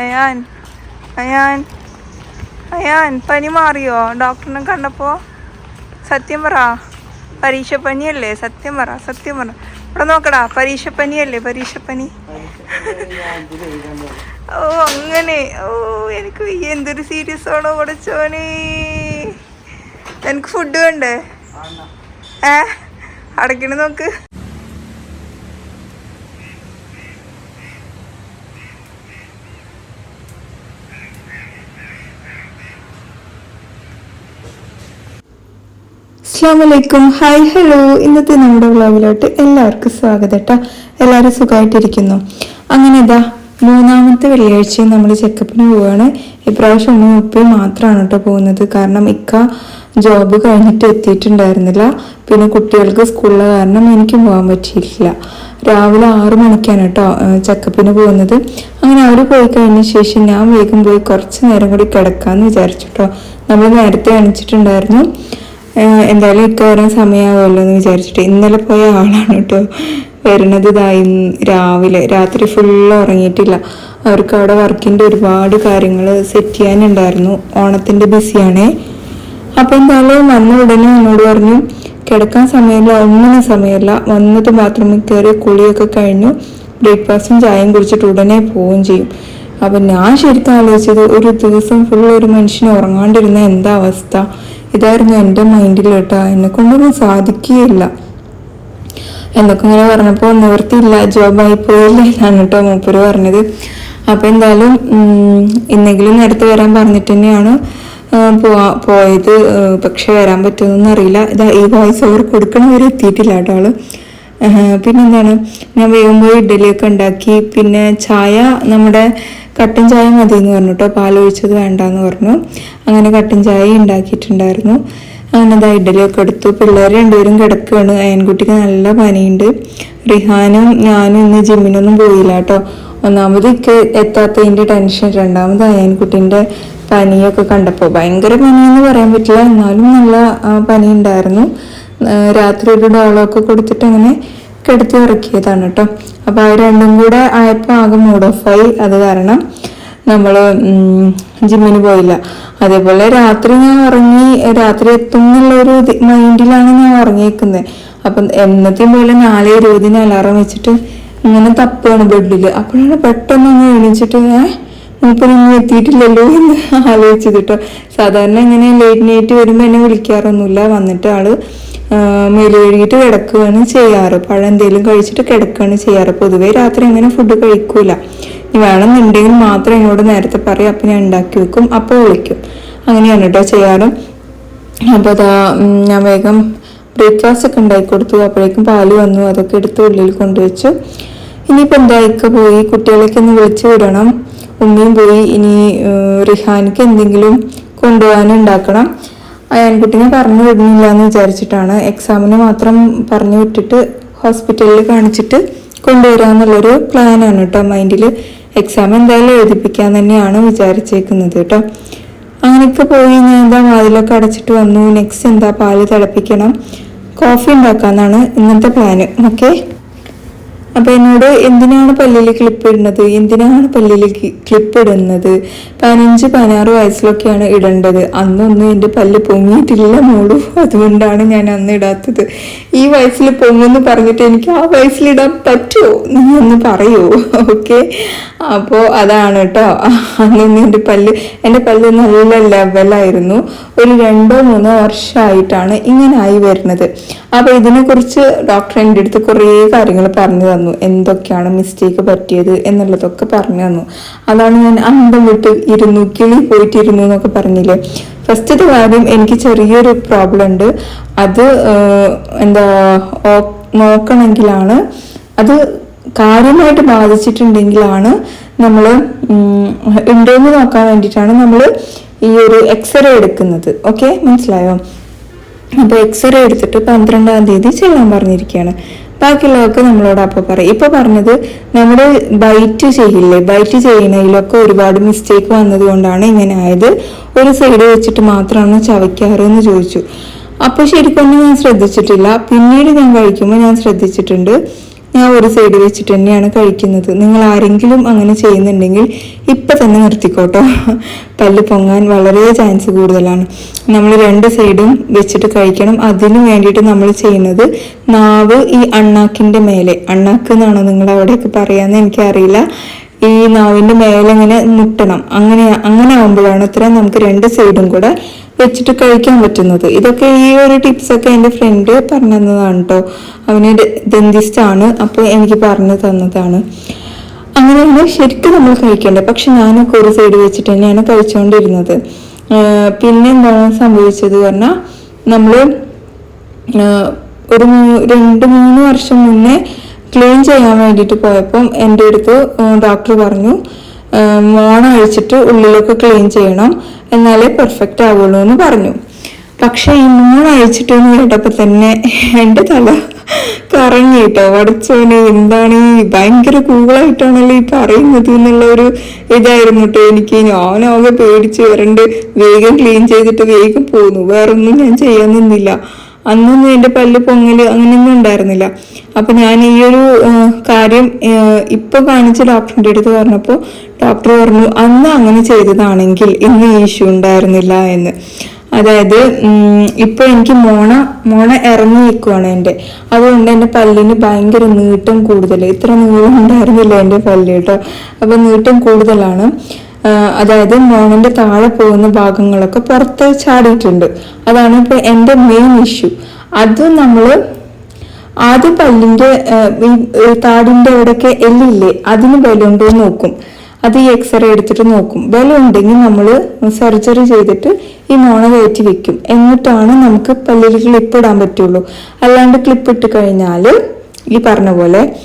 അയാൻ അയാൻ അയാൻ പനി മാറിയോ? ഡോക്ടറിനെ കണ്ടപ്പോ സത്യം പറ. പരീക്ഷ പനിയല്ലേ സത്യം പറ സത്യം പറ. ഇവിടെ നോക്കടാ പരീക്ഷ പനിയല്ലേ പരീക്ഷ പനി ഓ അങ്ങനെ. ഓ എനിക്ക് എന്തൊരു സീരിയസ് ആണോ ഉടച്ചോനെ എനിക്ക് ഫുഡ് വേണ്ടേ? ഏ? അടയ്ക്കണ നോക്ക്. അസ്ലാമലൈക്കും ഹായ് ഹലോ ഇന്നത്തെ നമ്മുടെ വ്ളോഗിലോട്ട് എല്ലാവർക്കും സ്വാഗതം കേട്ടോ എല്ലാവരും സുഖമായിട്ടിരിക്കുന്നു. അങ്ങനെ ഇതാ മൂന്നാമത്തെ വെള്ളിയാഴ്ചയും നമ്മൾ ചെക്കപ്പിന് പോവുകയാണ് ഇപ്രാവശ്യം ഒന്നും ഉപ്പയും മാത്രമാണ് കേട്ടോ പോകുന്നത്. കാരണം ഇക്ക ജോബ് കഴിഞ്ഞിട്ട് എത്തിയിട്ടുണ്ടായിരുന്നില്ല. പിന്നെ കുട്ടികൾക്ക് സ്കൂളിലെ കാരണം എനിക്കും പോകാൻ പറ്റിയിട്ടില്ല രാവിലെ ആറു മണിക്കാണ് കേട്ടോ ചെക്കപ്പിന് പോകുന്നത്. അങ്ങനെ അവർ പോയി കഴിഞ്ഞ ശേഷം ഞാൻ വേഗം പോയി കുറച്ച് നേരം കൂടി കിടക്കാമെന്ന് വിചാരിച്ചു കേട്ടോ നമ്മൾ നേരത്തെ അണിച്ചിട്ടുണ്ടായിരുന്നു എന്തായാലും ഇക്ക വരാൻ സമയമാവുമല്ലോ എന്ന് വിചാരിച്ചിട്ട് ഇന്നലെ പോയ ആളാണ് കേട്ടോ. വരുന്നത് ഇതായി രാവിലെ. രാത്രി ഫുള്ള് ഉറങ്ങിയിട്ടില്ല. അവർക്ക് അവിടെ വർക്കിന്റെ ഒരുപാട് കാര്യങ്ങൾ സെറ്റ് ചെയ്യാനുണ്ടായിരുന്നു. ഓണത്തിന്റെ ബിസിയാണേ. അപ്പോൾ എന്തായാലും വന്ന ഉടനെ എന്നോട് പറഞ്ഞു കിടക്കാൻ സമയമില്ല ഒന്നിനും സമയമില്ല. വന്നിട്ട് ബാത്റൂമിൽ കയറി കുളിയൊക്കെ കഴിഞ്ഞു. ബ്രേക്ക്ഫാസ്റ്റും ചായയും കുടിച്ചിട്ട് ഉടനെ പോവുകയും ചെയ്യും. അപ്പം ഞാൻ ശരിക്കും ആലോചിച്ചത് ഒരു ദിവസം ഫുൾ ഒരു മനുഷ്യന് ഉറങ്ങാണ്ടിരുന്ന എന്താ അവസ്ഥ? ഇതായിരുന്നു എന്റെ മൈൻഡിൽ കേട്ടോ. എന്നെ കൊണ്ടൊന്നും സാധിക്കുകയില്ല. എന്നൊക്കെ ഇങ്ങനെ പറഞ്ഞപ്പോൾ നിവൃത്തിയില്ല ജോബായി പോയില്ല എന്നാണ് കേട്ടോ മൂപ്പര് പറഞ്ഞത്. അപ്പോൾ എന്തായാലും ഇന്നെങ്കിലും നേരത്തെ വരാൻ പറഞ്ഞിട്ട് തന്നെയാണ് പോവാ പോയത്. പക്ഷെ വരാൻ പറ്റുമെന്നൊന്നും ഇതാ ഈ വോയിസ് ഓവർ കൊടുക്കണവരെ എത്തിയിട്ടില്ല കേട്ടോ ആൾ. പിന്നെന്താണ്? ഞാൻ പോയി ഇഡ്ഡലിയൊക്കെ ഉണ്ടാക്കി. പിന്നെ ചായ നമ്മുടെ കട്ടൻ ചായ മതി എന്ന് പറഞ്ഞു കേട്ടോ. പാലൊഴിച്ചത് വേണ്ടെന്ന് പറഞ്ഞു. അങ്ങനെ കട്ടൻ ചായ ഉണ്ടാക്കിയിട്ടുണ്ടായിരുന്നു. അങ്ങനെ ഇതാ ഇഡ്ഡലിയൊക്കെ എടുത്തു. പിള്ളേർ രണ്ടുപേരും കിടക്കുകയാണ്. അയൻകുട്ടിക്ക് നല്ല പനിയുണ്ട്. റിഹാനും ഞാനും ഇന്ന് ജിമ്മിനൊന്നും പോയില്ല കേട്ടോ. ഒന്നാമത് ഇക്ക് എത്താത്തതിന്റെ ടെൻഷൻ. രണ്ടാമത് അയൻകുട്ടീന്റെ പനിയൊക്കെ കണ്ടപ്പോൾ ഭയങ്കര പനിയെന്ന് പറയാൻ പറ്റില്ല. എന്നാലും നല്ല പനി ഉണ്ടായിരുന്നു രാത്രി ഒരു ഡോളൊക്കെ കൊടുത്തിട്ട് അങ്ങനെ കിടത്തി ഇറക്കിയതാണ് കേട്ടോ. അപ്പോൾ അത് രണ്ടും കൂടെ ആയപ്പോൾ ആകെ മൂഡ് ഓഫായി അത് കാരണം നമ്മൾ ജിമ്മിന് പോയില്ല. അതേപോലെ രാത്രി ഞാൻ ഉറങ്ങി രാത്രി എത്തും എന്നുള്ള ഒരു മൈൻഡിലാണ് ഞാൻ ഉറങ്ങിയേക്കുന്നത്. അപ്പം എന്നത്തെയും പോലെ നാല് ഇരുപതിന് അലാറം വെച്ചിട്ട് ഇങ്ങനെ തപ്പാണ് ബെഡിൽ അപ്പോഴാണ് പെട്ടെന്ന് ഒന്ന് എണീച്ചിട്ട് ഏഹ് നിങ്ങൾ എത്തിയിട്ടില്ലല്ലോ എന്ന് ആലോചിച്ചത് കേട്ടോ. സാധാരണ ഇങ്ങനെ ലേറ്റ് നൈറ്റ് വരുമ്പോൾ എന്നെ വിളിക്കാറൊന്നുമില്ല. വന്നിട്ട് ആൾ മേൽ കഴുകിയിട്ട് കിടക്കുകയാണ് ചെയ്യാറ്. പഴം എന്തെങ്കിലും കഴിച്ചിട്ട് കിടക്കുകയാണ് ചെയ്യാറ്. പൊതുവേ രാത്രി അങ്ങനെ ഫുഡ് കഴിക്കൂല. ഇനി വേണമെന്നുണ്ടെങ്കിൽ മാത്രം എന്നോട് നേരത്തെ പറയും അപ്പം ഞാൻ ഉണ്ടാക്കി വെക്കും അപ്പോൾ വിളിക്കും. അങ്ങനെയാണ് കേട്ടോ ചെയ്യാറ്. അപ്പോൾ അതാ ഞാൻ വേഗം ബ്രേക്ക്ഫാസ്റ്റ് ഒക്കെ ഉണ്ടാക്കി കൊടുത്തു. അപ്പോഴേക്കും പാൽ വന്നു. അതൊക്കെ എടുത്ത് ഉള്ളിൽ കൊണ്ടുവച്ചു. ഇനിയിപ്പോൾ എന്തായിക്ക പോയി? കുട്ടികളൊക്കെ ഒന്ന് വിളിച്ചു വിടണം. ഉമ്മയും പോയി. ഇനി റിഹാനിക്ക് എന്തെങ്കിലും കൊണ്ടുപോകാൻ ഉണ്ടാക്കണം അയാൻകുട്ടിനെ പറഞ്ഞു വിടുന്നില്ല എന്ന് വിചാരിച്ചിട്ടാണ് എക്സാമിന് മാത്രം പറഞ്ഞു വിട്ടിട്ട് ഹോസ്പിറ്റലിൽ കാണിച്ചിട്ട് കൊണ്ടുവരാന്നുള്ളൊരു പ്ലാനാണ് കേട്ടോ മൈൻഡിൽ എക്സാം എന്തായാലും എഴുതിപ്പിക്കാൻ തന്നെയാണ് വിചാരിച്ചേക്കുന്നത് കേട്ടോ അങ്ങനെയൊക്കെ പോയി ഞാൻ എന്താ വാതിലൊക്കെ അടച്ചിട്ട് വന്നു നെക്സ്റ്റ് എന്താ പാൽ തിളപ്പിക്കണം കോഫി ഉണ്ടാക്കാന്നാണ് ഇന്നത്തെ പ്ലാന് ഓക്കെ അപ്പൊ എന്നോട് എന്തിനാണ് പല്ലിൽ ക്ലിപ്പ് ഇടുന്നത്? എന്തിനാണ് പല്ലിൽ ക്ലിപ്പ് ഇടുന്നത്? പതിനഞ്ച് പതിനാറ് വയസ്സിലൊക്കെയാണ് ഇടേണ്ടത്. അന്നൊന്നും എന്റെ പല്ല് പൊങ്ങിയിട്ടില്ല മോളു. അതുകൊണ്ടാണ് ഞാൻ അന്ന് ഇടാത്തത്. ഈ വയസ്സിൽ പൊങ്ങുമെന്ന് പറഞ്ഞിട്ട് എനിക്ക് ആ വയസ്സിൽ ഇടാൻ പറ്റുമോ നീ ഒന്ന് പറയുമോ ഓക്കെ? അപ്പോൾ അതാണ് കേട്ടോ അന്നൊന്നും എന്റെ പല്ല് എന്റെ പല്ല് നല്ല ലെവലായിരുന്നു ഒരു രണ്ടോ മൂന്നോ വർഷമായിട്ടാണ് ഇങ്ങനെ ആയി വരുന്നത്. അപ്പോൾ ഇതിനെക്കുറിച്ച് ഡോക്ടർ എന്റെ അടുത്ത് കുറേ കാര്യങ്ങൾ പറഞ്ഞു തന്നു. എന്തൊക്കെയാണ് മിസ്റ്റേക്ക് പറ്റിയത് എന്നുള്ളതൊക്കെ പറഞ്ഞു തന്നു. അതാണ് ഞാൻ അന്തം വിട്ട് ഇരുന്നു കിളി പോയിട്ടിരുന്നു എന്നൊക്കെ പറഞ്ഞില്ലേ? ഫസ്റ്റത്തെ കാര്യം എനിക്ക് ചെറിയൊരു പ്രോബ്ലം ഉണ്ട്. അത് എന്താ നോക്കണമെങ്കിലാണ് അത് കാര്യമായിട്ട് ബാധിച്ചിട്ടുണ്ടെങ്കിലാണ് നമ്മൾ ഉണ്ടോയെന്ന് നോക്കാൻ വേണ്ടിയിട്ടാണ് നമ്മൾ ഈ ഒരു എക്സ്റേ എടുക്കുന്നത്. ഓക്കെ മനസ്സിലായോ? അപ്പോൾ എക്സ്റേ എടുത്തിട്ട് പന്ത്രണ്ടാം തീയതി ചെല്ലാൻ പറഞ്ഞിരിക്കുകയാണ്. ബാക്കിയുള്ളതൊക്കെ നമ്മളോട് അപ്പോൾ പറയും. ഇപ്പോൾ പറഞ്ഞത് നമ്മൾ ബൈറ്റ് ചെയ്യില്ലേ? ബൈറ്റ് ചെയ്യുന്നതിലൊക്കെ ഒരുപാട് മിസ്റ്റേക്ക് വന്നത് കൊണ്ടാണ് ഇങ്ങനെ ആയത്. ഒരു സൈഡ് വെച്ചിട്ട് മാത്രമാണ് ചവയ്ക്കാറ് എന്ന് ചോദിച്ചു. അപ്പോൾ ശരിക്കൊന്നും ഞാൻ ശ്രദ്ധിച്ചിട്ടില്ല. പിന്നീട് ഞാൻ കഴിക്കുമ്പോൾ ഞാൻ ശ്രദ്ധിച്ചിട്ടുണ്ട്. ഞാൻ ഒരു സൈഡ് വെച്ചിട്ട് തന്നെയാണ് കഴിക്കുന്നത്. നിങ്ങൾ ആരെങ്കിലും അങ്ങനെ ചെയ്യുന്നുണ്ടെങ്കിൽ ഇപ്പം തന്നെ നിർത്തിക്കോട്ടോ. പല്ല് പൊങ്ങാൻ വളരെ ചാൻസ് കൂടുതലാണ്. നമ്മൾ രണ്ട് സൈഡും വെച്ചിട്ട് കഴിക്കണം. അതിന് വേണ്ടിയിട്ട് നമ്മൾ ചെയ്യുന്നത് നാവ് ഈ അണ്ണാക്കിന്റെ മേലെ. അണ്ണാക്ക് എന്നാണോ നിങ്ങൾ അവിടെയൊക്കെ പറയാമെന്ന് എനിക്കറിയില്ല. ഈ നാവിന്റെ മേലെ ഇങ്ങനെ മുട്ടണം. അങ്ങനെ അങ്ങനെ ആകുമ്പോഴാണ് അത്ര നമുക്ക് രണ്ട് സൈഡും കൂടെ വെച്ചിട്ട് കഴിക്കാൻ പറ്റുന്നത്. ഇതൊക്കെ ഈ ഒരു ടിപ്സൊക്കെ എന്റെ ഫ്രണ്ട് പറഞ്ഞു തന്നതാണ് കേട്ടോ അവന് ആണ്. അപ്പോൾ എനിക്ക് പറഞ്ഞു തന്നതാണ്. അങ്ങനെയാണ് ശരിക്കും നമ്മൾ കഴിക്കേണ്ടത്. പക്ഷെ ഞാനൊക്കെ ഒരു സൈഡ് വെച്ചിട്ട് തന്നെയാണ് കഴിച്ചുകൊണ്ടിരുന്നത് പിന്നെ എന്താണ് സംഭവിച്ചത് പറഞ്ഞാൽ നമ്മൾ ഒരു രണ്ട് മൂന്ന് വർഷം മുന്നേ ക്ലീൻ ചെയ്യാൻ വേണ്ടിയിട്ട് പോയപ്പം എന്റെ അടുത്ത് ഡോക്ടർ പറഞ്ഞു മോണ അഴിച്ചിട്ട് ഉള്ളിലൊക്കെ ക്ലീൻ ചെയ്യണം. എന്നാലേ പെർഫെക്റ്റ് ആവുള്ളൂ എന്ന് പറഞ്ഞു. പക്ഷെ ഈ മോണ അഴിച്ചിട്ട് എന്ന് കേട്ടപ്പോൾ തന്നെ എന്റെ തല കറങ്ങി കേട്ടോ. വടച്ചോന് എന്താണ് ഈ ഭയങ്കര കൂളായിട്ടാണല്ലോ ഈ പറയുന്നത് എന്നുള്ള ഒരു ഇതായിരുന്നു കേട്ടോ എനിക്ക്. ഞാനാകെ പേടിച്ച് വരണ്ട് വേഗം ക്ലീൻ ചെയ്തിട്ട് വേഗം പോന്നു. വേറൊന്നും ഞാൻ ചെയ്യാൻ നിന്നില്ല. അന്നൊന്നും എന്റെ പല്ല് പൊങ്ങൽ അങ്ങനെയൊന്നും ഉണ്ടായിരുന്നില്ല. അപ്പം ഞാൻ ഈ ഒരു കാര്യം ഇപ്പോൾ ഇപ്പൊ കാണിച്ച ഡോക്ടറിന്റെ അടുത്ത് പറഞ്ഞപ്പോൾ ഡോക്ടർ പറഞ്ഞു അന്ന് അങ്ങനെ ചെയ്തതാണെങ്കിൽ ഇന്ന് ഈ ഇഷ്യൂ ഉണ്ടായിരുന്നില്ല എന്ന്. അതായത് ഇപ്പൊ എനിക്ക് മോണ മോണ ഇറങ്ങി നിൽക്കുവാണ് എന്റെ. അതുകൊണ്ട് എന്റെ പല്ലിന് ഭയങ്കര നീട്ടം കൂടുതൽ. ഇത്ര നീളം ഉണ്ടായിരുന്നില്ല എന്റെ പല്ല് കേട്ടോ. അപ്പൊ നീട്ടം കൂടുതലാണ്. അതായത് മോണിന്റെ താഴെ പോകുന്ന ഭാഗങ്ങളൊക്കെ പുറത്ത് ചാടിയിട്ടുണ്ട്. അതാണ് ഇപ്പൊ എന്റെ മെയിൻ ഇഷ്യൂ അത് നമ്മൾ ആദ്യം ഈ താടിന്റെ അവിടെയൊക്കെ എല്ലില്ലേ അതിന് ബലമുണ്ടോ എന്ന് നോക്കും. അത് ഈ എക്സ്റേ എടുത്തിട്ട് നോക്കും. ബലം ഉണ്ടെങ്കിൽ നമ്മൾ സർജറി ചെയ്തിട്ട് ഈ മോണ കയറ്റി വെക്കും. എന്നിട്ടാണ് നമുക്ക് പല്ലിൽ ക്ലിപ്പ് ഇടാൻ പറ്റുള്ളൂ. അല്ലാണ്ട് ക്ലിപ്പ് ഇട്ട് കഴിഞ്ഞാൽ ഈ പറഞ്ഞ പോലെ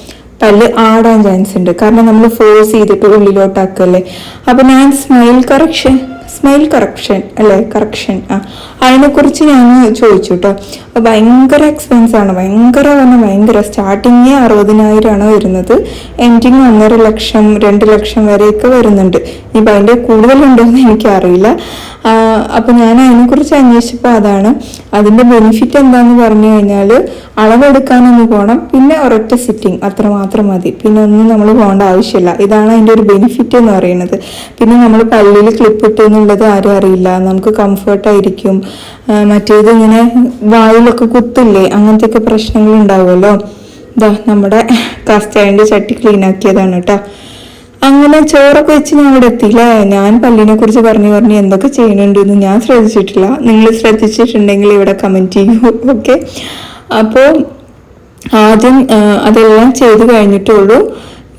പല്ല് ആടാൻ ചാൻസ് ഉണ്ട്. കാരണം നമ്മൾ ഫോഴ്സ് ചെയ്തിട്ട് ഉള്ളിലോട്ടാക്കല്ലേ. അപ്പം ഞാൻ സ്മൈൽ കറക്ഷൻ സ്മൈൽ കറക്ഷൻ അല്ലേ? കറക്ഷൻ ആ. അതിനെക്കുറിച്ച് ഞാൻ ചോദിച്ചു കേട്ടോ ഭയങ്കര എക്സ്പെൻസ് ആണ്. ഭയങ്കര പറഞ്ഞാൽ ഭയങ്കര. സ്റ്റാർട്ടിങ് അറുപതിനായിരമാണ് വരുന്നത്. എൻഡിങ് ഒന്നര ലക്ഷം രണ്ട് ലക്ഷം വരെയൊക്കെ വരുന്നുണ്ട്. ഇനി അതിന്റെ കൂടുതലുണ്ടോ എന്ന് എനിക്കറിയില്ല. അപ്പോൾ അപ്പൊ ഞാൻ അതിനെക്കുറിച്ച് അന്വേഷിച്ചപ്പോൾ അതാണ്. അതിന്റെ ബെനിഫിറ്റ് എന്താണെന്ന് പറഞ്ഞു കഴിഞ്ഞാൽ അളവെടുക്കാനൊന്ന് പോകണം പിന്നെ ഒരൊറ്റ സിറ്റിംഗ് അത്ര മാത്രം മതി. പിന്നെ ഒന്നും നമ്മൾ പോകേണ്ട ആവശ്യമില്ല. ഇതാണ് അതിന്റെ ഒരു ബെനിഫിറ്റ് എന്ന് പറയുന്നത്. പിന്നെ നമ്മൾ പല്ലിൽ ക്ലിപ്പ് ഇട്ടെന്നുള്ളത് ആരും അറിയില്ല. നമുക്ക് കംഫർട്ട് ആയിരിക്കും. ആ, മറ്റേത് ഇങ്ങനെ വായിലൊക്കെ കുത്തില്ലേ അങ്ങനത്തെ ഒക്കെ പ്രശ്നങ്ങൾ ഉണ്ടാവുമല്ലോ. ഇതാ നമ്മുടെ കസ്റ്റാൻഡ് ചട്ടി ക്ലീൻ ആക്കിയതാണ് കേട്ടോ. അങ്ങനെ ചോറൊക്കെ വെച്ച് ഞാൻ ഇവിടെ എത്തിയില്ലേ ഞാൻ പല്ലിനെ കുറിച്ച് പറഞ്ഞു പറഞ്ഞു എന്തൊക്കെ ചെയ്യുന്നുണ്ടെന്ന് ഞാൻ ശ്രദ്ധിച്ചിട്ടില്ല. നിങ്ങൾ ശ്രദ്ധിച്ചിട്ടുണ്ടെങ്കിൽ ഇവിടെ കമന്റ് ചെയ്യൂ ഓക്കെ അപ്പോൾ ആദ്യം അതെല്ലാം ചെയ്ത് കഴിഞ്ഞിട്ടുള്ളൂ.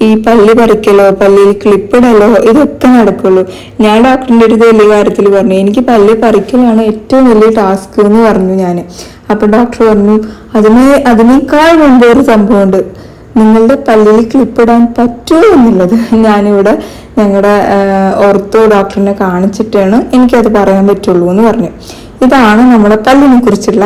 ഈ പല്ല് പറിക്കലോ പല്ലിയിൽ ക്ലിപ്പിടലോ ഇതൊക്കെ നടക്കുള്ളൂ. ഞാൻ ഡോക്ടറിന്റെ ഒരു വലിയ കാര്യത്തിൽ പറഞ്ഞു എനിക്ക് പല്ല് പറിക്കലാണ് ഏറ്റവും വലിയ ടാസ്ക് എന്ന് പറഞ്ഞു ഞാൻ അപ്പോൾ ഡോക്ടർ പറഞ്ഞു അതിനെ അതിനേക്കാൾ മുമ്പ് ഒരു സംഭവമുണ്ട്. നിങ്ങളുടെ പല്ലിൽ ക്ലിപ്പിടാൻ പറ്റുമോ എന്നുള്ളത് ഞാനിവിടെ ഞങ്ങളുടെ ഓർത്തോ ഡോക്ടറിനെ കാണിച്ചിട്ടാണ് എനിക്കത് പറയാൻ പറ്റുള്ളൂ എന്ന് പറഞ്ഞു. ഇതാണ് നമ്മുടെ പല്ലിനെ കുറിച്ചുള്ള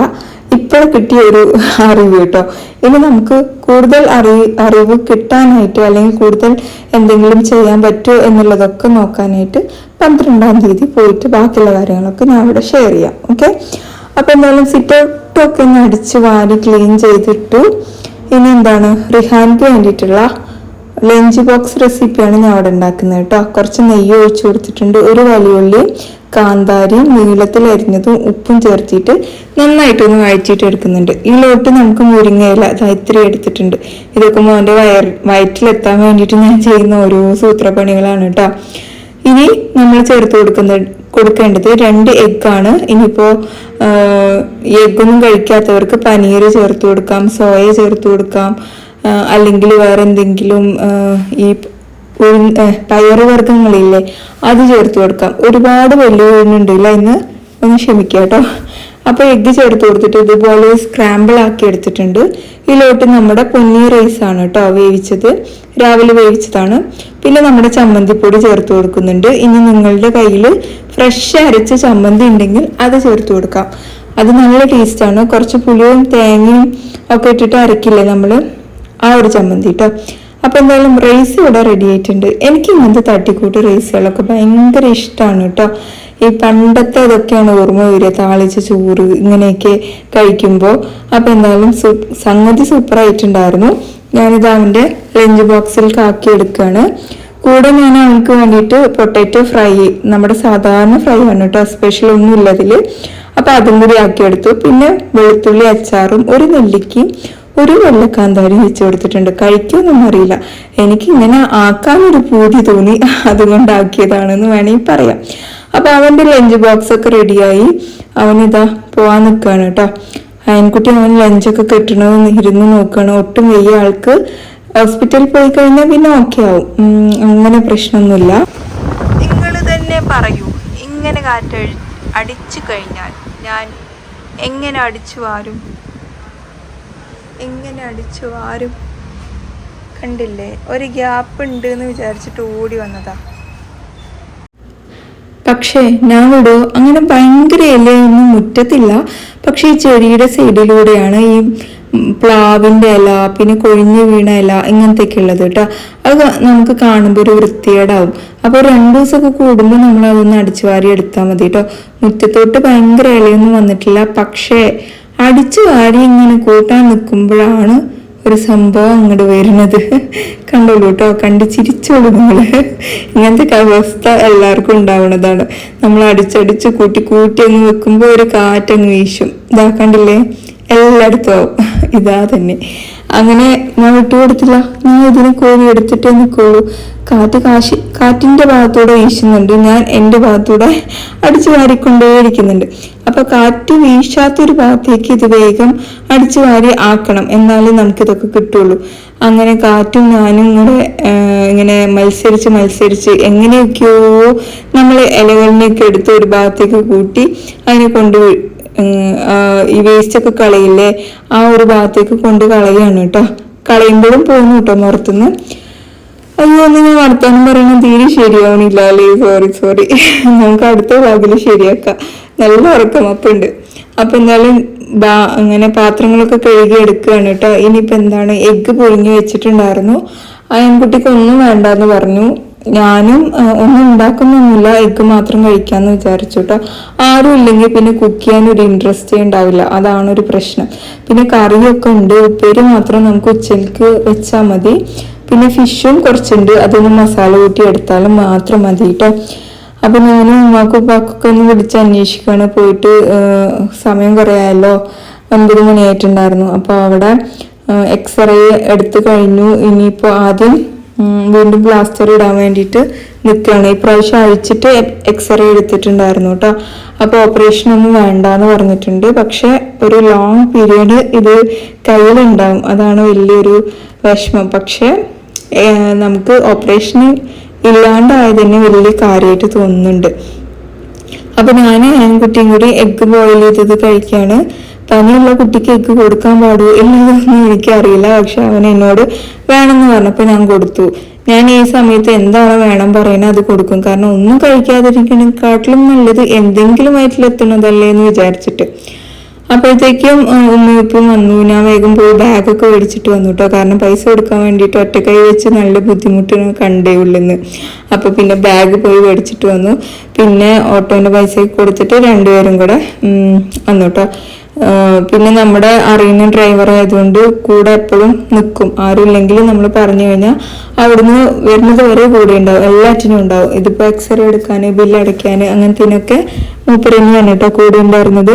ഇപ്പോൾ കിട്ടിയ ഒരു അറിവ് കേട്ടോ. ഇനി നമുക്ക് കൂടുതൽ അറിവ് അറിവ് കിട്ടാനായിട്ട് അല്ലെങ്കിൽ കൂടുതൽ എന്തെങ്കിലും ചെയ്യാൻ പറ്റുമോ എന്നുള്ളതൊക്കെ നോക്കാനായിട്ട് പന്ത്രണ്ടാം തീയതി പോയിട്ട് ബാക്കിയുള്ള കാര്യങ്ങളൊക്കെ ഞാൻ ഇവിടെ ഷെയർ ചെയ്യാം. ഓക്കെ അപ്പൊ എന്തായാലും സിറ്റൗട്ടൊക്കെ ഒന്ന് അടിച്ച് വാരി ക്ലീൻ ചെയ്തിട്ടു. ഇനി എന്താണ്? റിഹാൻക്ക് വേണ്ടിയിട്ടുള്ള ലഞ്ച് ബോക്സ് റെസിപ്പിയാണ് ഞാൻ അവിടെ ഉണ്ടാക്കുന്നത് കേട്ടോ. കുറച്ച് നെയ്യ് ഒഴിച്ചു കൊടുത്തിട്ടുണ്ട്. ഒരു വലിയുള്ളി കാന്താരിയും നീളത്തിൽ അരിഞ്ഞതും ഉപ്പും ചേർത്തിട്ട് നന്നായിട്ടൊന്ന് വഴച്ചിട്ട് എടുക്കുന്നുണ്ട്. ഇതിലോട്ട് നമുക്ക് മുരിങ്ങയില ഇത്രയും എടുത്തിട്ടുണ്ട്. ഇതൊക്കെ മോന്റെ വയർ വയറ്റിലെത്താൻ വേണ്ടിയിട്ട് ഞാൻ ചെയ്യുന്ന ഓരോ സൂത്രപ്പണികളാണ് കേട്ടോ. ഇനി നമ്മൾ ചേർത്ത് കൊടുക്കുന്ന കൊടുക്കേണ്ടത് രണ്ട് എഗ്ഗാണ്. ഇനിയിപ്പോൾ എഗ്ഗൊന്നും കഴിക്കാത്തവർക്ക് പനീർ ചേർത്ത് കൊടുക്കാം സോയ ചേർത്ത് കൊടുക്കാം അല്ലെങ്കിൽ വേറെ എന്തെങ്കിലും ഈ പയറ് വർഗങ്ങളില്ലേ അത് ചേർത്ത് കൊടുക്കാം. ഒരുപാട് വലിയ ഉഴുന്നുണ്ടല്ല ഇന്ന്. ഒന്ന് ക്ഷമിക്കുക കേട്ടോ. അപ്പൊ എഗ്ഗ് ചേർത്ത് കൊടുത്തിട്ട് ഇതുപോലെ സ്ക്രാമ്പിൾ ആക്കി എടുത്തിട്ടുണ്ട്. ഇതിലോട്ട് നമ്മുടെ പൊന്നി റൈസ് ആണ് കേട്ടോ വേവിച്ചത്. രാവിലെ വേവിച്ചതാണ്. പിന്നെ നമ്മുടെ ചമ്മന്തിപ്പൊടി ചേർത്ത് കൊടുക്കുന്നുണ്ട്. ഇനി നിങ്ങളുടെ കയ്യിൽ ഫ്രഷ് അരച്ച ചമ്മന്തി ഉണ്ടെങ്കിൽ അത് ചേർത്ത് കൊടുക്കാം. അത് നല്ല ടേസ്റ്റാണ് കുറച്ച് പുളിയും തേങ്ങയും ഒക്കെ ഇട്ടിട്ട് അരക്കില്ലേ നമ്മൾ? ആ ഒരു ചമ്മന്തി കേട്ടോ. അപ്പൊ എന്തായാലും റൈസ് ഇവിടെ റെഡി ആയിട്ടുണ്ട്. എനിക്ക് ഇങ്ങനത്തെ തട്ടിക്കൂട്ട് റൈസുകളൊക്കെ ഭയങ്കര ഇഷ്ടമാണ് കേട്ടോ ഈ പണ്ടത്തെ അതൊക്കെയാണ് ഓർമ്മ വരിക. താളിച്ച ചോറ് ഇങ്ങനെയൊക്കെ കഴിക്കുമ്പോൾ അപ്പോൾ എന്തായാലും സംഗതി സൂപ്പർ ആയിട്ടുണ്ടായിരുന്നു. ഞാനിത് അവന്റെ ലഞ്ച് ബോക്സിൽ കാക്കി എടുക്കുകയാണ് കൂടെ ഞാൻ അവൾക്ക് വേണ്ടിയിട്ട് പൊട്ടാറ്റോ ഫ്രൈ നമ്മുടെ സാധാരണ ഫ്രൈ ആണ് കേട്ടോ സ്പെഷ്യൽ ഒന്നും ഇല്ല ഇല്ലതിൽ അപ്പോൾ അതും കൂടി ആക്കിയെടുത്തു. പിന്നെ വെളുത്തുള്ളി അച്ചാറും ഒരു നെല്ലിക്കയും ഒരു വെള്ളക്കാന്താരി വെച്ച് കൊടുത്തിട്ടുണ്ട്. കഴിക്കുമെന്നൊന്നും അറിയില്ല. എനിക്ക് ഇങ്ങനെ ആക്കാനൊരു പൂതി തോന്നി. അതുകൊണ്ടാക്കിയതാണെന്ന് വേണമെങ്കിൽ പറയാം. അപ്പൊ അവന്റെ ലഞ്ച് ബോക്സ് ഒക്കെ റെഡിയായി. അവൻ ഇതാ പോവാൻ നിൽക്കുകയാണ് കേട്ടോ. അയൻകുട്ടി അവൻ ലഞ്ചൊക്കെ കെട്ടണമെന്ന് ഇരുന്ന് നോക്കുകയാണ് ഒട്ടും വലിയ ആൾക്ക്. ഹോസ്പിറ്റലിൽ പോയി കഴിഞ്ഞാൽ പിന്നെ ഓക്കെ ആവും. അങ്ങനെ പ്രശ്നമൊന്നുമില്ല. നിങ്ങൾ തന്നെ പറയൂ. ഇങ്ങനെ കാറ്റ് അടിച്ചു കഴിഞ്ഞാൽ ഞാൻ എങ്ങനെ അടിച്ചു വാരും? എങ്ങനെ അടിച്ചു? ആരും കണ്ടില്ലേ? ഒരു ഗ്യാപ്പ് ഉണ്ട് എന്ന് വിചാരിച്ചിട്ട് ഓടി വന്നതാ. പക്ഷേ ഞാൻ അങ്ങനെ ഭയങ്കര ഇലയൊന്നും മുറ്റത്തില്ല. പക്ഷേ ഈ ചെടിയുടെ സൈഡിലൂടെയാണ് ഈ പ്ലാവിന്റെ ഇല പിന്നെ കൊഴിഞ്ഞു വീണ ഇല ഇങ്ങനത്തെയൊക്കെ ഉള്ളത് കേട്ടോ. അത് നമുക്ക് കാണുമ്പോൾ ഒരു വൃത്തികേടാവും. അപ്പോൾ രണ്ട് ദിവസമൊക്കെ കൂടുമ്പോൾ നമ്മൾ അതൊന്ന് അടിച്ചു വാരി എടുത്താൽ മതി കേട്ടോ. മുറ്റത്തോട്ട് ഭയങ്കര ഇലയൊന്നും വന്നിട്ടില്ല. പക്ഷേ അടിച്ചു വാരി ഇങ്ങനെ കൂട്ടാൻ നിൽക്കുമ്പോഴാണ് ഒരു സംഭവം അങ്ങോട്ട് വരുന്നത്. കണ്ടോളൂ കേട്ടോ കണ്ട് ചിരിച്ചോളൂ നിങ്ങൾ ഇങ്ങനത്തെ അവസ്ഥ എല്ലാവർക്കും ഉണ്ടാവുന്നതാണ്. നമ്മൾ അടിച്ചടിച്ച് കൂട്ടി കൂട്ടി അങ്ങ് വെക്കുമ്പോൾ ഒരു കാറ്റങ്ങ് വീശും. ഇതാക്കണ്ടില്ലേ എല്ലായിടത്തും ആവും. ഇതാ തന്നെ. അങ്ങനെ ഞാൻ വിട്ടുകൊടുത്തില്ല ഞാൻ ഇതിനെ കോരി എടുത്തിട്ടേ നിൽക്കുള്ളൂ. കാറ്റ് കാശി കാറ്റിന്റെ ഭാഗത്തൂടെ വീശുന്നുണ്ട്. ഞാൻ എന്റെ ഭാഗത്തൂടെ അടിച്ചു വാരിക്കൊണ്ടേയിരിക്കുന്നുണ്ട്. അപ്പൊ കാറ്റ് വീശാത്തൊരു ഭാഗത്തേക്ക് ഇത് വേഗം അടിച്ചു വാരി ആക്കണം. എന്നാലേ നമുക്കിതൊക്കെ കിട്ടുള്ളൂ. അങ്ങനെ കാറ്റും ഞാനും കൂടെ ഇങ്ങനെ മത്സരിച്ച് മത്സരിച്ച് എങ്ങനെയൊക്കെയോ നമ്മൾ ഇലകളിനെയൊക്കെ എടുത്ത് ഒരു ഭാഗത്തേക്ക് കൂട്ടി അതിനെ കൊണ്ട് ഈ വേസ്റ്റ് ഒക്കെ കളയില്ലേ ആ ഒരു ഭാഗത്തേക്ക് കൊണ്ട് കളയാണ് കേട്ടോ കളയുമ്പോഴും പോകുന്നു കേട്ടോ പുറത്തുനിന്ന് അയ്യോ ഞാൻ വർത്താനം പറയണ തീരെ ശരിയാവണില്ല അല്ലേ? സോറി സോറി നമുക്ക് അടുത്ത ഭാഗത്തിൽ ശരിയാക്കാം. നല്ല ഉറക്കം അപ്പം ഉണ്ട് അപ്പൊ എന്തായാലും ബാ- അങ്ങനെ പാത്രങ്ങളൊക്കെ കഴുകി എടുക്കുകയാണ് കേട്ടോ ഇനിയിപ്പോ എന്താണ്? എഗ്ഗ് പൊഴിഞ്ഞു വെച്ചിട്ടുണ്ടായിരുന്നു. ആ ആൺകുട്ടിക്ക് ഒന്നും വേണ്ടെന്ന് പറഞ്ഞു. ഞാനും ഒന്നും ഉണ്ടാക്കുന്നൊന്നുമില്ല. എഗ്ഗ് മാത്രം കഴിക്കാന്ന് വിചാരിച്ചു കേട്ടോ ആരും ഇല്ലെങ്കിൽ പിന്നെ കുക്ക് ചെയ്യാൻ ഒരു ഇൻട്രസ്റ്റേ ഉണ്ടാവില്ല. അതാണ് ഒരു പ്രശ്നം. പിന്നെ കറിയൊക്കെ ഉണ്ട്. ഉപ്പേരി മാത്രം നമുക്ക് ഉച്ചയ്ക്ക് വെച്ചാൽ മതി. പിന്നെ ഫിഷും കുറച്ചുണ്ട്. അതൊന്ന് മസാല കൂട്ടി എടുത്താലും മാത്രം മതി കേട്ടോ അപ്പൊ ഞാനും ഉമ്മാക്കും ഉപ്പാക്കൊക്കെ ഒന്ന് വിളിച്ച് അന്വേഷിക്കുകയാണ് പോയിട്ട് സമയം കുറേ ആയല്ലോ. ഒൻപത് മണിയായിട്ടുണ്ടായിരുന്നു അപ്പൊ അവിടെ എക്സ്റേ എടുത്തു കഴിഞ്ഞു. ഇനിയിപ്പോ ആദ്യം വീണ്ടും പ്ലാസ്റ്റർ ഇടാൻ വേണ്ടിയിട്ട് നിൽക്കുകയാണ് ഈ പ്രാവശ്യം അഴിച്ചിട്ട് എക്സ്റേ എടുത്തിട്ടുണ്ടായിരുന്നു കേട്ടോ അപ്പോൾ ഓപ്പറേഷൻ ഒന്നും വേണ്ട എന്ന് പറഞ്ഞിട്ടുണ്ട്. പക്ഷേ ഒരു ലോങ് പീരീഡ് ഇത് കയ്യിലുണ്ടാവും. അതാണ് വലിയൊരു വിഷമം. പക്ഷേ നമുക്ക് ഓപ്പറേഷൻ ഇല്ലാണ്ടായത് തന്നെ വലിയ കാര്യമായിട്ട് തോന്നുന്നുണ്ട്. അപ്പോൾ ഞാൻ ആൺകുട്ടിയും കൂടി എഗ്ഗ് ബോയിൽ ചെയ്തത് കഴിക്കാണ്. പനിയുള്ള കുട്ടിക്ക് കേക്ക് കൊടുക്കാൻ പാടൂ എന്നതൊന്നും എനിക്കറിയില്ല പക്ഷെ അവൻ എന്നോട് വേണമെന്ന് പറഞ്ഞപ്പോൾ ഞാൻ കൊടുത്തു. ഞാൻ ഈ സമയത്ത് എന്താണ് വേണം പറയുന്നത് അത് കൊടുക്കും. കാരണം ഒന്നും കഴിക്കാതിരിക്കണേക്കാട്ടിലും നല്ലത് എന്തെങ്കിലും വയറ്റിലെത്തണതല്ലേ എന്ന് വിചാരിച്ചിട്ട്. അപ്പോഴത്തേക്കും ഉമ്മയിപ്പം വന്നു. ഞാൻ വേഗം പോയി ബാഗൊക്കെ മേടിച്ചിട്ട് വന്നു കേട്ടോ കാരണം പൈസ കൊടുക്കാൻ വേണ്ടിയിട്ട് ഒറ്റക്കൈ വെച്ച് നല്ല ബുദ്ധിമുട്ട് കണ്ടേ ഉള്ളെന്ന്. അപ്പൊ പിന്നെ ബാഗ് പോയി മേടിച്ചിട്ട് വന്നു. പിന്നെ ഓട്ടോന്റെ പൈസ കൊടുത്തിട്ട് രണ്ടുപേരും കൂടെ വന്നു കേട്ടോ പിന്നെ നമ്മുടെ അറിയുന്ന ഡ്രൈവർ ആയതുകൊണ്ട് കൂടെ എപ്പോഴും നിൽക്കും ആരും ഇല്ലെങ്കിൽ നമ്മൾ പറഞ്ഞു കഴിഞ്ഞാൽ അവിടുന്ന് വരുന്നത് വരെ കൂടെ ഉണ്ടാവും. എല്ലാറ്റിനും ഉണ്ടാവും. ഇതിപ്പോൾ എക്സ്റേ എടുക്കാൻ ബില്ല് അടയ്ക്കാൻ അങ്ങനത്തേനൊക്കെ മൂപ്പര് തന്നെയാണ് കേട്ടോ കൂടെ ഉണ്ടായിരുന്നത്.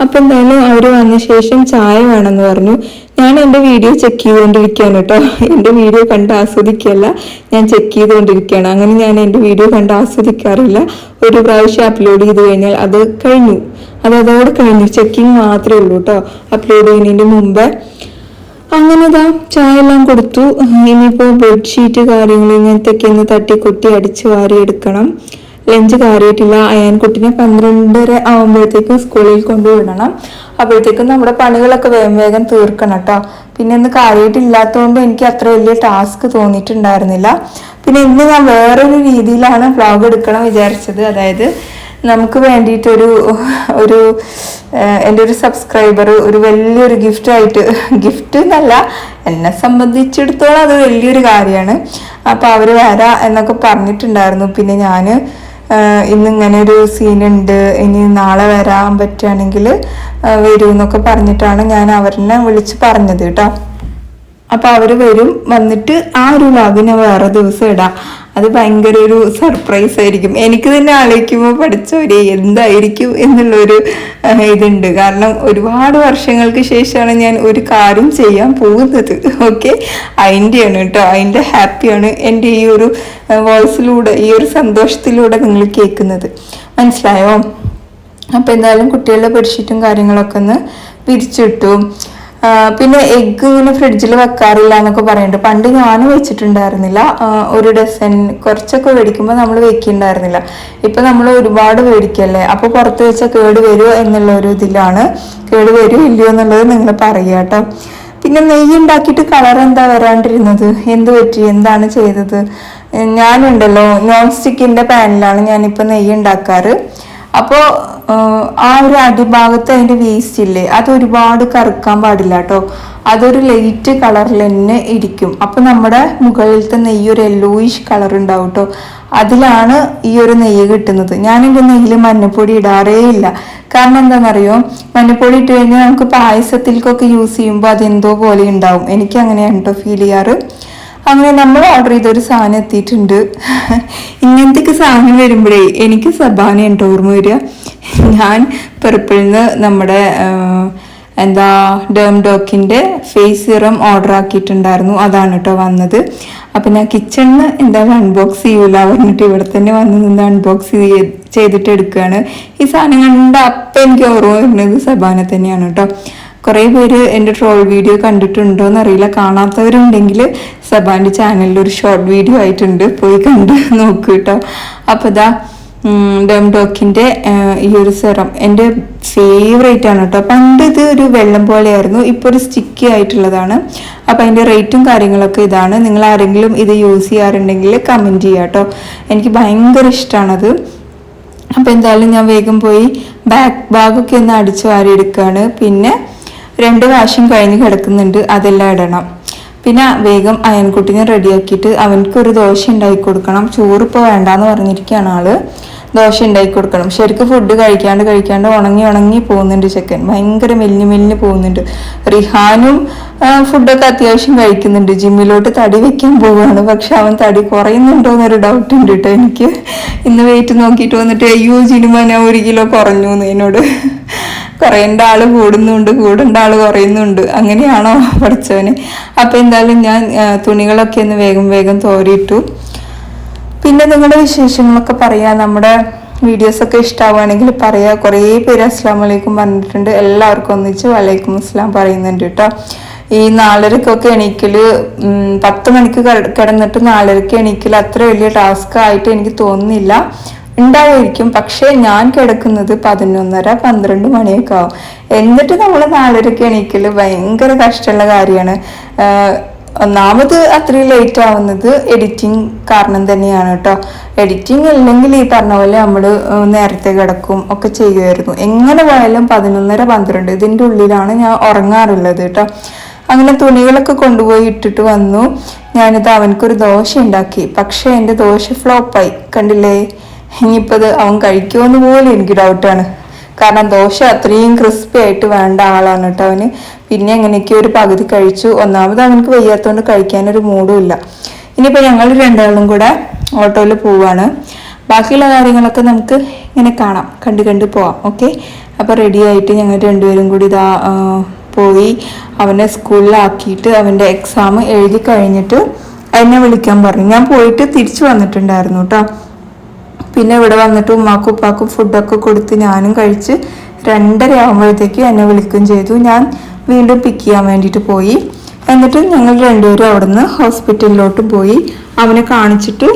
അപ്പൊ എന്താണ് അവർ വന്ന ശേഷം ചായ വേണമെന്ന് പറഞ്ഞു. ഞാൻ എന്റെ വീഡിയോ ചെക്ക് ചെയ്തുകൊണ്ടിരിക്കുകയാണ് കേട്ടോ. എന്റെ വീഡിയോ കണ്ട് ആസ്വദിക്കുകയല്ല ഞാൻ ചെക്ക് ചെയ്തുകൊണ്ടിരിക്കുകയാണ്. അങ്ങനെ ഞാൻ എന്റെ വീഡിയോ കണ്ട് ആസ്വദിക്കാറില്ല. ഒരു പ്രാവശ്യം അപ്ലോഡ് ചെയ്ത് കഴിഞ്ഞാൽ അത് കഴിഞ്ഞു. അത് അതോട് കഴിഞ്ഞു. ചെക്കിങ് മാത്രമേ ഉള്ളൂ കേട്ടോ. അപ്ലോഡ് ചെയ്യുന്നതിന്റെ മുമ്പ്. അങ്ങനെ ഇതാ ചായ എല്ലാം കൊടുത്തു. ഇനിയിപ്പോൾ ബെഡ്ഷീറ്റ് കാര്യങ്ങൾ ഇങ്ങനത്തെയൊക്കെ ഒന്ന് തട്ടിക്കൊട്ടി അടിച്ച് വാരി എടുക്കണം. ലഞ്ച് കയറിയിട്ടില്ല അയാൻകുട്ടിനെ പന്ത്രണ്ടര ആവുമ്പോഴത്തേക്കും സ്കൂളിൽ കൊണ്ടുവിടണം. അപ്പോഴത്തേക്കും നമ്മുടെ പണികളൊക്കെ വേഗം വേഗം തീർക്കണം കേട്ടോ. പിന്നെ ഇന്ന് കാര്യമായിട്ടില്ലാത്തതുകൊണ്ട് എനിക്ക് അത്ര വലിയ ടാസ്ക് തോന്നിയിട്ടുണ്ടായിരുന്നില്ല. പിന്നെ ഇന്ന് ഞാൻ വേറൊരു രീതിയിലാണ് വ്ളോഗ് എടുക്കണം വിചാരിച്ചത്. അതായത് നമുക്ക് വേണ്ടിയിട്ടൊരു ഒരു എന്റെ ഒരു സബ്സ്ക്രൈബർ ഒരു വലിയൊരു ഗിഫ്റ്റായിട്ട് ഗിഫ്റ്റ് എന്നല്ല എന്നെ സംബന്ധിച്ചിടത്തോളം അത് വലിയൊരു കാര്യമാണ്. അപ്പോൾ അവർ വരാ എന്നൊക്കെ പറഞ്ഞിട്ടുണ്ടായിരുന്നു. പിന്നെ ഞാൻ ഇന്ന് ഇങ്ങനെ ഒരു സീനുണ്ട്. ഇനി നാളെ വരാൻ പറ്റുകയാണെങ്കിൽ വരൂ എന്നൊക്കെ പറഞ്ഞിട്ടാണ് ഞാൻ അവരെന്നെ വിളിച്ച് പറഞ്ഞത് കേട്ടോ. അപ്പൊ അവർ വരും വന്നിട്ട് ആ ഒരു വ്ളോഗ് വേറെ ദിവസം ഇടാം. അത് ഭയങ്കര ഒരു സർപ്രൈസ് ആയിരിക്കും. എനിക്ക് തന്നെ ആലോചിക്കുമ്പോൾ പഠിച്ചവരെ എന്തായിരിക്കും എന്നുള്ളൊരു ഇതുണ്ട്. കാരണം ഒരുപാട് വർഷങ്ങൾക്ക് ശേഷമാണ് ഞാൻ ഒരു കാര്യം ചെയ്യാൻ പോകുന്നത്. ഓക്കെ അതിന്റെയാണ് കേട്ടോ. അതിന്റെ ഹാപ്പിയാണ് എന്റെ ഈ ഒരു വോയിസിലൂടെ ഈ ഒരു സന്തോഷത്തിലൂടെ നിങ്ങൾ കേൾക്കുന്നത്. മനസ്സിലായോ? അപ്പോൾ എന്തായാലും കുട്ടികളുടെ ബെഡ്ഷീറ്റും കാര്യങ്ങളൊക്കെ ഒന്ന് പിരിച്ചിട്ടു. ആ, പിന്നെ എഗ്ഗ് ഇങ്ങനെ ഫ്രിഡ്ജിൽ വെക്കാറില്ല എന്നൊക്കെ പറയുന്നുണ്ട് പണ്ട് ഞാനും വെച്ചിട്ടുണ്ടായിരുന്നില്ല. ഒരു ഡസൻ കുറച്ചൊക്കെ മേടിക്കുമ്പോൾ നമ്മൾ വെക്കുന്നുണ്ടായിരുന്നില്ല ഇപ്പൊ നമ്മൾ ഒരുപാട് മേടിക്കല്ലേ? അപ്പോൾ പുറത്ത് വെച്ചാൽ കേട് വരുമോ എന്നുള്ള ഒരു ഇതിലാണ്. കേട് വരുമോ ഇല്ലയോ എന്നുള്ളത് നിങ്ങൾ പറയുക കേട്ടോ. പിന്നെ നെയ്യ് ഉണ്ടാക്കിയിട്ട് കളർ എന്താ വരാണ്ടിരുന്നത്? എന്ത് പറ്റി? എന്താണ് ചെയ്തത്? ഞാനുണ്ടല്ലോ നോൺ സ്റ്റിക്കിന്റെ പാനിലാണ് ഞാനിപ്പോൾ നെയ്യ് ഉണ്ടാക്കാറ്. അപ്പോൾ ആ ഒരു അടിഭാഗത്ത് അതിന്റെ വേസ്റ്റ് ഇല്ലേ? അത് ഒരുപാട് കറുക്കാൻ പാടില്ല കേട്ടോ അതൊരു ലൈറ്റ് കളറിൽ തന്നെ ഇരിക്കും. അപ്പം നമ്മുടെ മുകളിലത്തെ നെയ്യ് ഒരു യെല്ലോയിഷ് കളർ ഉണ്ടാവും കേട്ടോ അതിലാണ് ഈ ഒരു നെയ്യ് കിട്ടുന്നത്. ഞാൻ എന്റെ നെയ്യിൽ മഞ്ഞപ്പൊടി ഇടാറേ ഇല്ല. കാരണം എന്താണെന്നറിയോ മഞ്ഞപ്പൊടി ഇട്ട് കഴിഞ്ഞാൽ നമുക്ക് പായസത്തിലേക്കൊക്കെ യൂസ് ചെയ്യുമ്പോൾ അതെന്തോ പോലെ ഉണ്ടാവും. എനിക്ക് അങ്ങനെയാണ് കേട്ടോ ഫീൽ ചെയ്യാറ്. അങ്ങനെ നമ്മൾ ഓർഡർ ചെയ്തൊരു സാധനം എത്തിയിട്ടുണ്ട്. ഇങ്ങനത്തെയൊക്കെ സാധനം വരുമ്പോഴേ എനിക്ക് സബാനയാണ് ട്ടോ ഓർമ്മ വരിക. ഞാൻ പെർപ്പിളിൽ നിന്ന് നമ്മുടെ എന്താ ഡേം ഡോക്കിന്റെ ഫേസ് സിറം ഓർഡർ ആക്കിയിട്ടുണ്ടായിരുന്നു. അതാണ് കേട്ടോ വന്നത്. അപ്പം ഞാൻ കിച്ചണിന് എന്തായാലും അൺബോക്സ് ചെയ്യൂല പറഞ്ഞിട്ട് ഇവിടെ തന്നെ വന്ന് നിന്ന് അൺബോക്സ് ചെയ്തിട്ട് എടുക്കുകയാണ് ഈ സാധനം കണ്ട അപ്പം എനിക്ക് ഓർമ്മ വരുന്നത് സബാന തന്നെയാണ് കേട്ടോ കുറേ പേര് എന്റെ ട്രോൾ വീഡിയോ കണ്ടിട്ടുണ്ടോ എന്നറിയില്ല കാണാത്തവരുണ്ടെങ്കിൽ സബാന്റെ ചാനലിൽ ഒരു ഷോർട്ട് വീഡിയോ ആയിട്ടുണ്ട്. പോയി കണ്ട് നോക്കൂ കേട്ടോ. അപ്പോൾ ഇതാ ഡെംഡോക്കിന്റെ ഈ ഒരു സെറം. എന്റെ ഫേവറേറ്റ് ആണ് കേട്ടോ. പണ്ട് ഇത് ഒരു വെള്ളം പോലെയായിരുന്നു. ഇപ്പോൾ ഒരു സ്റ്റിക്കി ആയിട്ടുള്ളതാണ്. അപ്പോൾ അതിന്റെ റേറ്റും കാര്യങ്ങളൊക്കെ ഇതാണ്. നിങ്ങൾ ആരെങ്കിലും ഇത് യൂസ് ചെയ്യാറുണ്ടെങ്കിൽ കമന്റ് ചെയ്യാം കേട്ടോ. എനിക്ക് ഭയങ്കര ഇഷ്ടമാണത് അപ്പോൾ എന്തായാലും ഞാൻ വേഗം പോയി ബാക്ക് ബാഗൊക്കെ ഒന്ന് അടിച്ചു വാരി എടുക്കുകയാണ് പിന്നെ രണ്ട് വാശം കഴിഞ്ഞ് കിടക്കുന്നുണ്ട് അതെല്ലാം ഇടണം. പിന്നെ വേഗം അയൻകുട്ടിനെ റെഡിയാക്കിയിട്ട് അവനക്ക് ഒരു ദോശ ഉണ്ടാക്കി കൊടുക്കണം. ചോറ് ഇപ്പോൾ വേണ്ടാന്ന് പറഞ്ഞിരിക്കുകയാണ് ആൾ. ദോശ ഉണ്ടാക്കി കൊടുക്കണം. ശരിക്കും ഫുഡ് കഴിക്കാണ്ട് കഴിക്കാണ്ട് ഉണങ്ങി ഉണങ്ങി പോകുന്നുണ്ട് ചെക്കൻ. ഭയങ്കര മെലിഞ്ഞ് മെലിഞ്ഞ് പോകുന്നുണ്ട്. റിഹാനും ഫുഡൊക്കെ അത്യാവശ്യം കഴിക്കുന്നുണ്ട്. ജിമ്മിലോട്ട് തടി വെക്കാൻ പോവുകയാണ് പക്ഷെ അവൻ തടി കുറയുന്നുണ്ടോ എന്നൊരു ഡൗട്ട് ഉണ്ട് കേട്ടോ എനിക്ക്. ഇന്ന് വെയിറ്റ് നോക്കിയിട്ട് വന്നിട്ട് അയ്യോ ജിനുമ ഞാൻ ഒരു കിലോ കുറഞ്ഞു എന്ന് എന്നോട് കുറയേണ്ട ആൾ കൂടുന്നുണ്ട് കൂടേണ്ട ആൾ കുറയുന്നുണ്ട്. അങ്ങനെയാണോ പഠിച്ചവന്. അപ്പം എന്തായാലും ഞാൻ തുണികളൊക്കെ ഒന്ന് വേഗം വേഗം തോരിയിട്ടു. പിന്നെ നിങ്ങളുടെ വിശേഷങ്ങളൊക്കെ പറയാം. നമ്മുടെ വീഡിയോസൊക്കെ ഇഷ്ടമാവുകയാണെങ്കിൽ പറയാം. കുറേ പേര് അസ്സാം വലൈക്കും പറഞ്ഞിട്ടുണ്ട്. എല്ലാവർക്കും ഒന്നിച്ച് വലൈക്കും അസ്ലാം പറയുന്നുണ്ട് കേട്ടോ. ഈ നാലരക്കൊക്കെ എണീക്കൽ ഉം, പത്ത് മണിക്ക് കിടന്നിട്ട് നാലരക്ക് എണീക്കൽ അത്ര വലിയ ടാസ്ക് ആയിട്ട് എനിക്ക് തോന്നുന്നില്ല. ഉണ്ടാവുമായിരിക്കും. പക്ഷേ ഞാൻ കിടക്കുന്നത് പതിനൊന്നര പന്ത്രണ്ട് മണിയൊക്കെ ആവും. എന്നിട്ട് നമ്മൾ നാലരക്ക് എണീക്കൽ ഭയങ്കര കഷ്ടമുള്ള കാര്യമാണ്. ഒന്നാമത് അത്രയും ലേറ്റ് ആവുന്നത് എഡിറ്റിംഗ് കാരണം തന്നെയാണ് കേട്ടോ. എഡിറ്റിംഗ് ഇല്ലെങ്കിൽ ഈ പറഞ്ഞ പോലെ നമ്മൾ നേരത്തെ കിടക്കും ഒക്കെ ചെയ്യുമായിരുന്നു. എങ്ങനെ പോയാലും പതിനൊന്നര പന്ത്രണ്ട് ഇതിന്റെ ഉള്ളിലാണ് ഞാൻ ഉറങ്ങാറുള്ളത് കേട്ടോ. അങ്ങനെ തുണികളൊക്കെ കൊണ്ടുപോയി ഇട്ടിട്ട് വന്നു. ഞാനിത് അവനക്കൊരു ദോശ ഉണ്ടാക്കി. പക്ഷേ എന്റെ ദോശ ഫ്ലോപ്പായി. കണ്ടില്ലേ? ഇനിയിപ്പോൾ അത് അവൻ കഴിക്കുമെന്ന് പോലും എനിക്ക് ഡൗട്ടാണ് കാരണം ദോശ അത്രയും ക്രിസ്പി ആയിട്ട് വേണ്ട ആളാണ് കേട്ടോ അവന്. പിന്നെ എങ്ങനെയൊക്കെ ഒരു പകുതി കഴിച്ചു. ഒന്നാമത് അവനക്ക് വയ്യാത്തതുകൊണ്ട് കഴിക്കാനൊരു മൂടും ഇല്ല. ഇനിയിപ്പോൾ ഞങ്ങൾ രണ്ടാളും കൂടെ ഓട്ടോയിൽ പോവാണ്. ബാക്കിയുള്ള കാര്യങ്ങളൊക്കെ നമുക്ക് ഇങ്ങനെ കാണാം. കണ്ട് കണ്ട് പോവാം. ഓക്കെ? അപ്പോൾ റെഡി ആയിട്ട് ഞങ്ങൾ രണ്ടുപേരും കൂടി ഇതാ പോയി. അവനെ സ്കൂളിലാക്കിയിട്ട് അവന്റെ എക്സാം എഴുതി കഴിഞ്ഞിട്ട് എന്നെ വിളിക്കാൻ പറഞ്ഞു. ഞാൻ പോയിട്ട് തിരിച്ചു വന്നിട്ടുണ്ടായിരുന്നു കേട്ടോ പിന്നെ ഇവിടെ വന്നിട്ട് ഉമ്മാക്കും ഉപ്പാക്കും ഫുഡൊക്കെ കൊടുത്ത് ഞാനും കഴിച്ച് രണ്ടര ആകുമ്പോഴത്തേക്കും എന്നെ വിളിക്കുകയും ചെയ്തു. ഞാൻ വീണ്ടും പിക്ക് ചെയ്യാൻ വേണ്ടിയിട്ട് പോയി. എന്നിട്ട് ഞങ്ങൾ രണ്ടുപേരും അവിടുന്ന് ഹോസ്പിറ്റലിലോട്ട് പോയി. അവനെ കാണിച്ചിട്ട്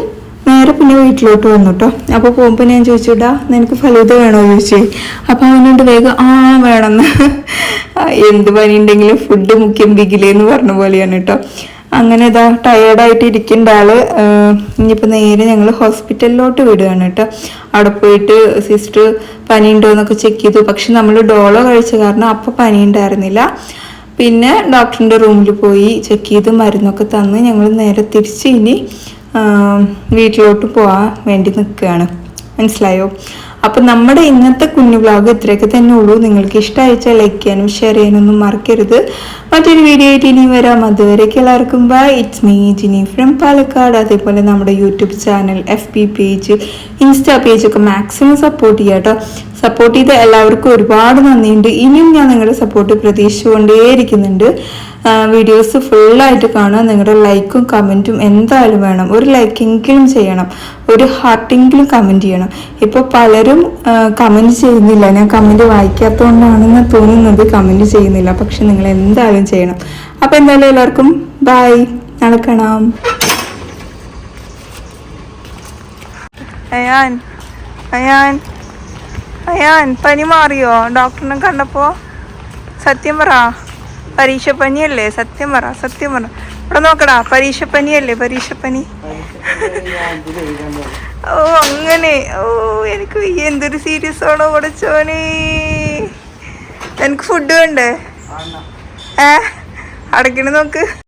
നേരെ പിന്നെ വീട്ടിലോട്ട് വന്നു കേട്ടോ അപ്പോൾ പോകുമ്പോൾ ഞാൻ ചോദിച്ചു ഇടാ നിനക്ക് ഫലൂത വേണോ? ചോദിച്ചു. അപ്പോൾ അവനോട് വേഗം ആ വേണമെന്ന് എന്ത് പനി ഉണ്ടെങ്കിലും ഫുഡ് മുഖ്യം ബിഗിലേന്ന് പറഞ്ഞ പോലെയാണ് കേട്ടോ അങ്ങനെ ഇതാ ടയേർഡായിട്ട് ഇരിക്കേണ്ട ആൾ ഇനിയിപ്പോൾ നേരെ ഞങ്ങൾ ഹോസ്പിറ്റലിലോട്ട് വിടുകയാണ് കേട്ടോ അവിടെ പോയിട്ട് സിസ്റ്റർ പനി ഉണ്ടോ എന്നൊക്കെ ചെക്ക് ചെയ്തു. പക്ഷെ നമ്മൾ ഡോളോ കഴിച്ച കാരണം അപ്പോൾ പനി ഉണ്ടായിരുന്നില്ല പിന്നെ ഡോക്ടറിന്റെ റൂമിൽ പോയി ചെക്ക് ചെയ്ത് മരുന്നൊക്കെ തന്ന് ഞങ്ങൾ നേരെ തിരിച്ച് ഇനി വീട്ടിലോട്ട് പോകാൻ വേണ്ടി നിൽക്കുകയാണ്. മനസ്സിലായോ? അപ്പം നമ്മുടെ ഇന്നത്തെ കുഞ്ഞു വ്ളോഗ് ഇത്രയൊക്കെ തന്നെ ഉള്ളൂ. നിങ്ങൾക്ക് ഇഷ്ടമായിച്ചാൽ ലൈക്ക് ചെയ്യാനും ഷെയർ ചെയ്യാനൊന്നും മറക്കരുത്. മറ്റൊരു വീഡിയോ ആയിട്ട് ഇനി വരാം. അതുവരെയൊക്കെ എല്ലാവർക്കും bye it's me Jini from Palakkad. അതേപോലെ നമ്മുടെ YouTube channel F P page insta പേജൊക്കെ maximum support ചെയ്യാം കേട്ടോ. സപ്പോർട്ട് ചെയ്ത എല്ലാവർക്കും ഒരുപാട് നന്ദിയുണ്ട്. ഇനിയും ഞാൻ നിങ്ങളുടെ സപ്പോർട്ട് പ്രതീക്ഷിച്ചുകൊണ്ടേയിരിക്കുന്നുണ്ട്. വീഡിയോസ് ഫുള്ളായിട്ട് കാണാൻ നിങ്ങളുടെ ലൈക്കും കമന്റും എന്തായാലും വേണം. ഒരു ലൈക്കെങ്കിലും ചെയ്യണം. ഒരു ഹാർട്ടെങ്കിലും കമന്റ് ചെയ്യണം. ഇപ്പോൾ പലരും കമന്റ് ചെയ്യുന്നില്ല. ഞാൻ കമന്റ് വായിക്കാത്തതുകൊണ്ടാണെന്ന് തോന്നുന്നത് കമന്റ് ചെയ്യുന്നില്ല. പക്ഷെ നിങ്ങൾ എന്തായാലും ചെയ്യണം. അപ്പോൾ എന്തായാലും എല്ലാവർക്കും ബായ് നടക്കണം കാണാം. അയാൻ അയാൻ അയാൻ പനി മാറിയോ? ഡോക്ടറിനെ കണ്ടപ്പോ? സത്യം പറ. പരീക്ഷ പനിയല്ലേ? സത്യം പറ സത്യം പറ. ഇവിടെ നോക്കടാ പരീക്ഷ പനിയല്ലേ പരീക്ഷ പനി? ഓ അങ്ങനെ. ഓ എനിക്ക് എന്തൊരു സീരിയസ് ആണോ ഉടച്ചോനെ എനിക്ക് ഫുഡ് വേണ്ടേ? ഏ? അടക്കണ നോക്ക്.